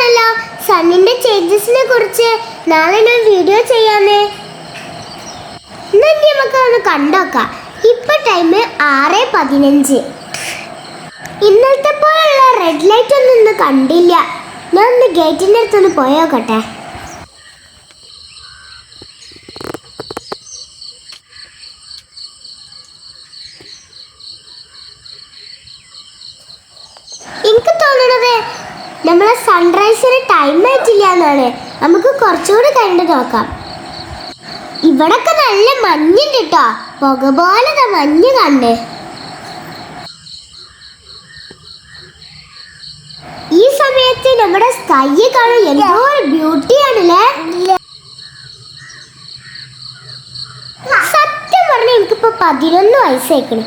സുഖാണല്ലോ സണ്ണിന്റെ ചേഞ്ചസിനെ കുറിച്ച് നാളെ ഞാൻ വീഡിയോ ചെയ്യാമേ. എന്നാ ഇനി നമുക്ക് ഒന്ന് കണ്ടോക്കാം. ഇപ്പൊ ടൈം ആറ് പതിനഞ്ച്. ഇന്നലത്തെ പോലുള്ള റെഡ് ലൈറ്റ് ഒന്നും ഇന്ന് കണ്ടില്ല. ഞാൻ ഒന്ന് ഗേറ്റിന്റെ അടുത്തൊന്ന് പോയോക്കട്ടെ എനിക്ക് തോന്നണത് നമ്മളെ സൺറൈസിന് ടൈം ആയിട്ടില്ല എന്നാണ് നമുക്ക് കുറച്ചുകൂടി കണ്ടു നോക്കാം. ഇവിടൊക്കെ നല്ല മഞ്ഞുണ്ട് കേട്ടോ പുക പോലെ ദാ മഞ്ഞ് കണ്ട്. ഈ സമയത്ത് നമ്മുടെ സ്കൈ കാണാൻ എന്തോ ഒരു ബ്യൂട്ടിയാണല്ലേ സത്യം പറഞ്ഞ എനിക്കിപ്പോ പതിനൊന്ന് വയസ്സേക്കണ്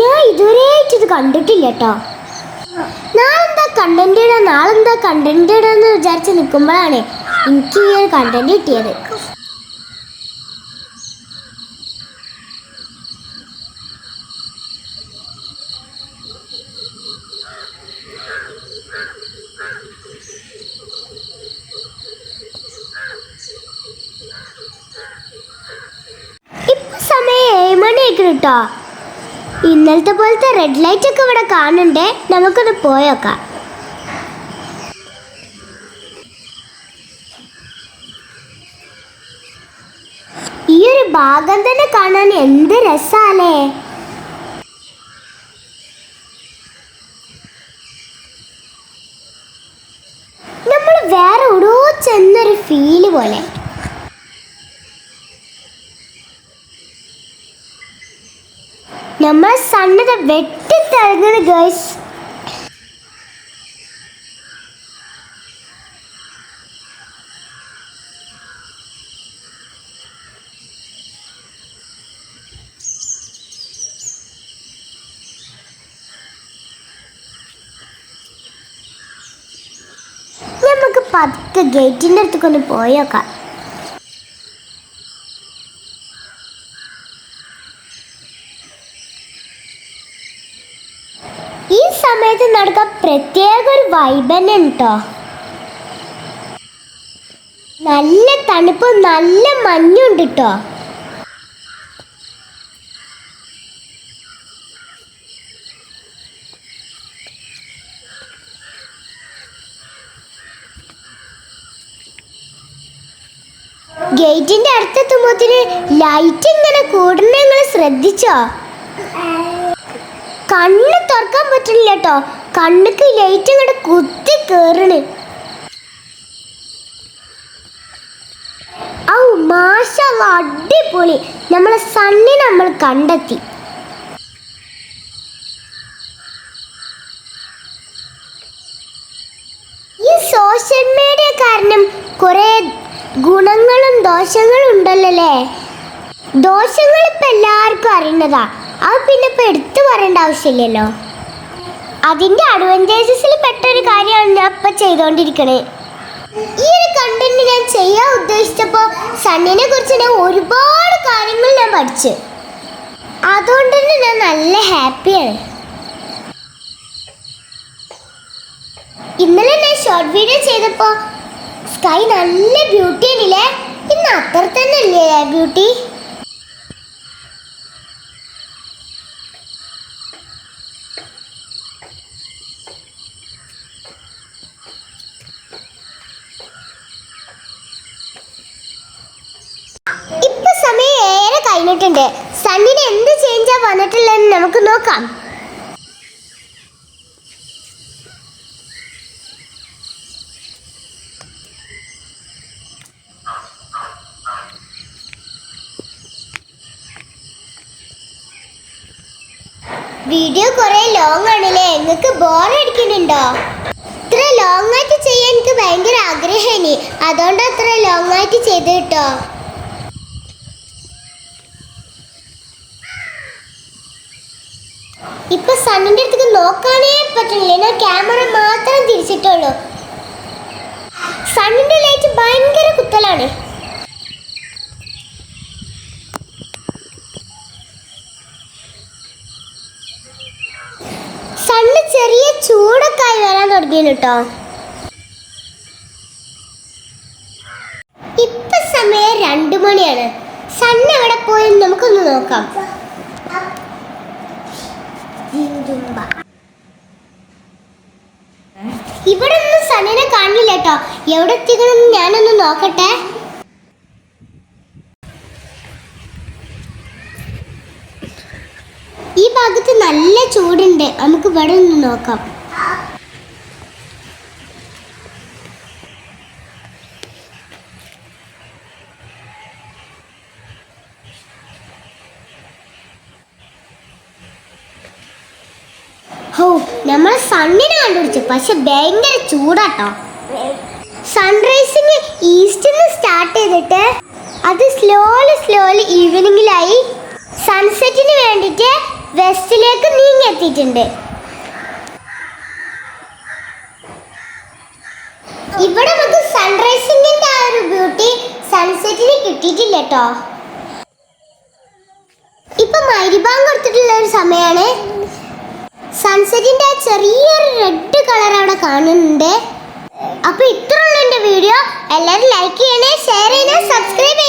ഞാൻ ഇതുവരെ ഇത് കണ്ടിട്ടില്ല കേട്ടോ. കണ്ടന്റ് ഇടാം നാളെന്താ കണ്ടന്റ് ഇടാന്ന് വിചാരിച്ച് നിൽക്കുമ്പോഴാണ് എനിക്ക് ഈ ഒരു കണ്ടന്റ് കിട്ടിയത്. ഇന്നലത്തെ പോലത്തെ റെഡ് ലൈറ്റ് ഒക്കെ ഇവിടെ കാണണ്ടേ നമുക്കൊന്ന് പോയോക്കാം ഈ ഒരു ഭാഗം തന്നെ കാണാൻ എന്ത് രസാലേ? നമ്മൾ വേറെ ഓടോ ചെന്നൊരു ഫീൽ പോലെ. നമ്മൾ സണ്ണത വെട്ടിത്തിറങ്ങുന്നത് ഗേൾസ് നമുക്ക് പതുക്കെ അടുത്തേക്ക് ഒന്ന് പോയോക്കാം ഈ സമയത്ത് നടക്കാൻ പ്രത്യേക ഒരു വൈബ് തന്നെ കേട്ടോ നല്ല തണുപ്പും നല്ല മഞ്ഞുണ്ട് കേട്ടോ ഗേറ്റിന്റെ അടുത്തെത്തുമ്പോത്തിന് ലൈറ്റ് ഇങ്ങനെ കൂടുന്ന നിങ്ങൾ ശ്രദ്ധിച്ചോ? കണ്ണ് തുറക്കാൻ പറ്റില്ല കേട്ടോ കണ്ണുക്ക് ലൈറ്റ് ഇങ്ങോട്ട് കുത്തി കേറണ്. ഔ മാഷ അടിപൊളി. നമ്മളെ സണ്ണി നമ്മൾ കണ്ടെത്തി. ഈ സോഷ്യൽ മീഡിയ കാരണം കുറെ ഗുണങ്ങളും ദോഷങ്ങളും ഉണ്ടല്ലേ ദോഷങ്ങൾ ഇപ്പം എല്ലാവർക്കും അറിയുന്നതാ. അത് പിന്നെ ഇപ്പം എടുത്തു പറയേണ്ട ആവശ്യമില്ലല്ലോ. അതിന്റെ അഡ്വാന്റേജസിൽ പെട്ടൊരു കാര്യമാണ് ഞാൻ ഇപ്പം ചെയ്തുകൊണ്ടിരിക്കണേ ഈ ഒരു കണ്ടന്റ് ഞാൻ ചെയ്യാൻ ഉദ്ദേശിച്ചപ്പോൾ സണ്ണിനെ കുറിച്ച് ഞാൻ ഒരുപാട് കാര്യങ്ങൾ ഞാൻ പഠിച്ചു. അതുകൊണ്ട് തന്നെ ഞാൻ നല്ല ഹാപ്പിയാണ് ഇന്നലെ ഞാൻ ഷോർട്ട് വീഡിയോ ചെയ്തപ്പോൾ സ്കൈ നല്ല ബ്യൂട്ടി ആണല്ലേ ഇന്ന് അത്ര തന്നെ അല്ലേ ബ്യൂട്ടി ഇപ്പൊ സമയം ഏറെ കഴിഞ്ഞിട്ടുണ്ട്. സണ്ണിന് എന്ത് ചേഞ്ചാ വന്നിട്ടില്ലെന്ന് നമുക്ക് നോക്കാം. വീഡിയോ കുറെ ലോങ് ആണല്ലേ? നിങ്ങൾക്ക് ബോർ അടിക്കുന്നുണ്ടോ? ഇത്ര ലോങ് ആയിട്ട് ചെയ്യാൻ എനിക്ക് ഭയങ്കര ആഗ്രഹമാണ് അതുകൊണ്ട് അത്ര ലോങ് ആയിട്ട് ചെയ്ത് കേട്ടോ ഇപ്പൊ സണ്ണിന്റെ അടുത്തേക്ക് നോക്കാനേ പറ്റുന്നില്ല ഞാൻ ക്യാമറ മാത്രം തിരിച്ചിട്ടുള്ളൂ. സണ്ണിന്റെ ലൈറ്റ് ഭയങ്കര കുത്തലാണ്. കണ്ണ് ചെറിയ ചൂടൊക്കെ ആയി വരാൻ തുടങ്ങിയാണ് കേട്ടോ ഇപ്പൊ സമയം രണ്ടു മണിയാണ്. സണ്ണ് എവിടെ പോയെന്ന് നമുക്കൊന്ന് നോക്കാം. ഇവിടെ ഒന്നും സണ്ണിനെ കാണില്ല കേട്ടോ എവിടെ എത്തിക്കണമെന്ന് ഞാനൊന്ന് നോക്കട്ടെ. ഈ ഭാഗത്ത് നല്ല ചൂടുണ്ട്. നമുക്ക് ഇവിടെ നിന്ന് നോക്കാം. ഹോ നമ്മൾ സണ്ണിനെ കണ്ടുപിടിച്ചു. പക്ഷെ ഭയങ്കര ചൂടാട്ടോ. സൺറൈസിങ് ഈസ്റ്റിൽ നിന്ന് സ്റ്റാർട്ട് ചെയ്തിട്ട് അത് സ്ലോലി സ്ലോലി ഈവനിങ്ങിലായി സൺസെറ്റിന് വേണ്ടിയിട്ട് വെസ്റ്റിലേക്ക് നീങ്ങി എത്തിയിട്ടുണ്ട് ഇവിടെ നമുക്ക് സൺറൈസിങ്ങിന്റെ ആ ഒരു ബ്യൂട്ടി സൺസെറ്റിന് കിട്ടിയിട്ടില്ല കേട്ടോ ഇപ്പൊ മൈരിബാൻ കൊടുത്തിട്ടുള്ള ഒരു സമയമാണ് സൺസെറ്റിന്റെ ചെറിയൊരു റെഡ് കളർ അവിടെ കാണുന്നുണ്ട്. അപ്പൊ ഇത്രയുള്ള എന്റെ വീഡിയോ എല്ലാവരും ലൈക്ക് ചെയ്യണേ ഷെയർ ചെയ്യണേ സബ്സ്ക്രൈബ്